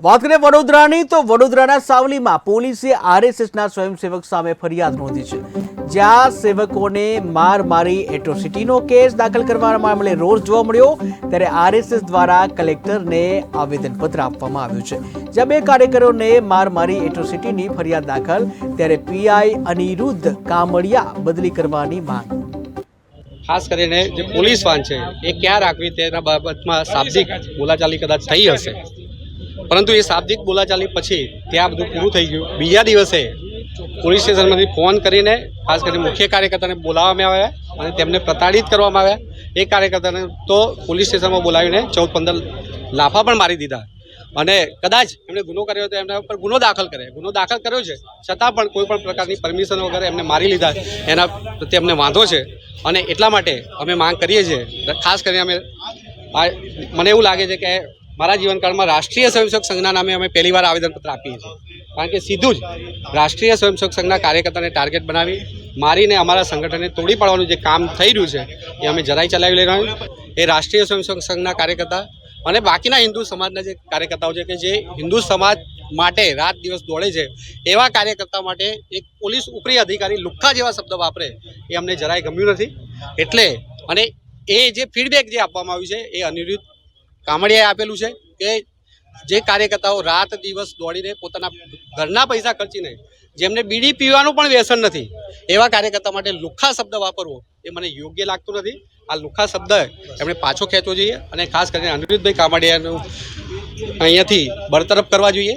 વાત કરીએ વડોદરાની, તો વડોદરાના સાવલીમાં પોલીસે આરએસએસના સ્વયંસેવક સામે ફરિયાદ નોંધી છે. જ્યાં સેવકોને માર મારી એટ્રોસિટીનો કેસ દાખલ કરવા મામલે રોષ જોવા મળ્યો. ત્યારે આરએસએસ દ્વારા કલેક્ટરને આવેદનપત્ર આપવામાં આવ્યું છે. જ્યાં બે કાર્યકરોને માર મારી એટ્રોસિટીની ફરિયાદ દાખલ, ત્યારે પીઆઈ અનિરુદ્ધ કામડિયા બદલી કરવાની માંગ. ખાસ કરીને જે પોલીસ વાન છે, એ ક્યાં રાખવી તેના બાબતમાં શાબ્દિક બોલાચાલી કદાચ થઈ હશે. પરંતુ એ શાબ્દિક બોલાચાલી પછી ત્યાં બધું પૂરું થઈ ગયું. બીજા દિવસે પોલીસ સ્ટેશનમાંથી ફોન કરીને ખાસ કરીને મુખ્ય કાર્યકર્તાને બોલાવવામાં આવ્યા અને તેમને પ્રતાડિત કરવામાં આવ્યા. એ કાર્યકર્તાને તો પોલીસ સ્ટેશનમાં બોલાવીને ચૌદ પંદર લાફા પણ મારી દીધા. અને કદાચ એમણે ગુનો કર્યો તો એમના ઉપર ગુનો દાખલ કરે. ગુનો દાખલ કર્યો છે. છતાં પણ કોઈ પણ પ્રકારની પરમિશન વગર એમને મારી લીધા. એના પ્રત્યે અમને વાંધો છે. અને એટલા માટે અમે માંગ કરીએ છીએ. ખાસ કરીને અમે મને એવું લાગે છે કે મારા જીવનકાળમાં રાષ્ટ્રીય સ્વયંસેવક સંઘના નામે અમે પહેલીવાર આવેદનપત્ર આપીએ છીએ. કારણ કે સીધું જ રાષ્ટ્રીય સ્વયંસેવક સંઘના કાર્યકર્તાને ટાર્ગેટ બનાવી, મારીને અમારા સંગઠનને તોડી પાડવાનું જે કામ થઈ રહ્યું છે, એ અમે જરાય ચલાવી લઈ રહ્યા એ રાષ્ટ્રીય સ્વયંસેવક સંઘના કાર્યકર્તા અને બાકીના હિન્દુ સમાજના જે કાર્યકર્તાઓ છે કે જે હિન્દુ સમાજ માટે રાત દિવસ દોડે છે, એવા કાર્યકર્તા માટે એક પોલીસ ઉપરી અધિકારી લુખ્ખા જેવા શબ્દ વાપરે, એ અમને જરાય ગમ્યું નથી. એટલે અને એ જે ફીડબેક જે આપવામાં આવ્યું છે, એ અનિરુદ્ધ કામડિયાએ આપેલું છે કે જે કાર્યકર્તાઓ રાત દિવસ દોડીને પોતાના ઘરના પૈસા ખર્ચીને જેમને બીડી પીવાનું પણ વ્યસન નથી, એવા કાર્યકર્તા માટે લુખ્ખા શબ્દ વાપરવો એ મને યોગ્ય લાગતું નથી. આ લુખ્ખા શબ્દ એમણે પાછો ખેંચવો જોઈએ અને ખાસ કરીને અનિરુદ્ધભાઈ કામડિયાનું અહીંયાથી બરતરફ કરવા જોઈએ.